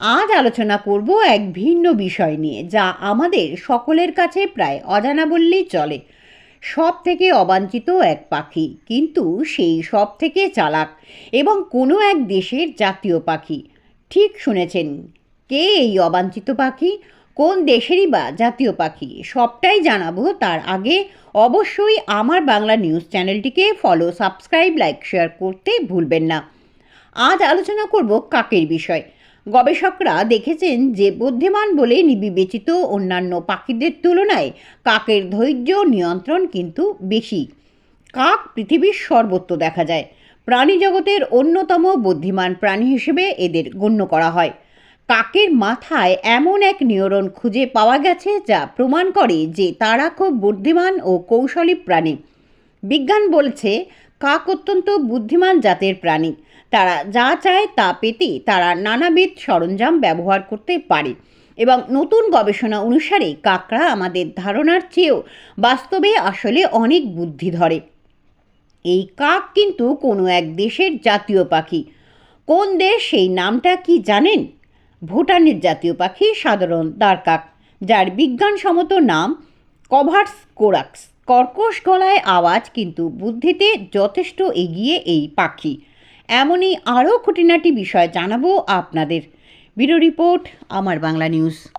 আজ আলোচনা করব এক ভিন্ন বিষয় নিয়ে, যা আমাদের সকলের কাছে প্রায় অজানা বললেই চলে। সব থেকে অবাঞ্ছিত এক পাখি, কিন্তু সেই সব থেকে চালাক এবং কোনো এক দেশের জাতীয় পাখি। ঠিক শুনেছেন, কে এই অবাঞ্ছিত পাখি? কোন দেশেরই বা জাতীয় পাখি? সবটাই জানাব তার আগে। অবশ্যই আমার বাংলা নিউজ চ্যানেলটিকে ফলো সাবস্ক্রাইব লাইক শেয়ার করতে ভুলবেন না। আজ আলোচনা করব কাকের বিষয়। গবেষকরা দেখেছেন যে বুদ্ধিমান বলে বিবেচিত অন্যান্য পাখিদের তুলনায় কাকের ধৈর্য নিয়ন্ত্রণ কিন্তু বেশি। কাক পৃথিবীর সর্বত্র দেখা যায়। প্রাণী জগতের অন্যতম বুদ্ধিমান প্রাণী হিসেবে এদের গণ্য করা হয়। কাকের মাথায় এমন এক নিয়রণ খুঁজে পাওয়া গেছে যা প্রমাণ করে যে তারা খুব বুদ্ধিমান ও কৌশলী প্রাণী। বিজ্ঞান বলছে কাক অত্যন্ত বুদ্ধিমান জাতের প্রাণী। তারা যা চায় তা পেতে তারা নানাবিধ সরঞ্জাম ব্যবহার করতে পারে এবং নতুন গবেষণা অনুসারে কাকরা আমাদের ধারণার চেয়েও বাস্তবে আসলে অনেক বুদ্ধি ধরে। এই কাক কিন্তু কোনো এক দেশের জাতীয় পাখি। কোন দেশ সেই নামটা কি জানেন? ভুটানের জাতীয় পাখি সাধারণ দারকাক যার বিজ্ঞানসম্মত নাম কভার্স কোরাক্স। কর্কশ গলায় আওয়াজ কিন্তু বুদ্ধিতে যথেষ্ট এগিয়ে এই পাখি। এমনই আরও খুঁটিনাটি বিষয় জানাব আপনাদের। বিরো রিপোর্ট, আমার বাংলা নিউজ।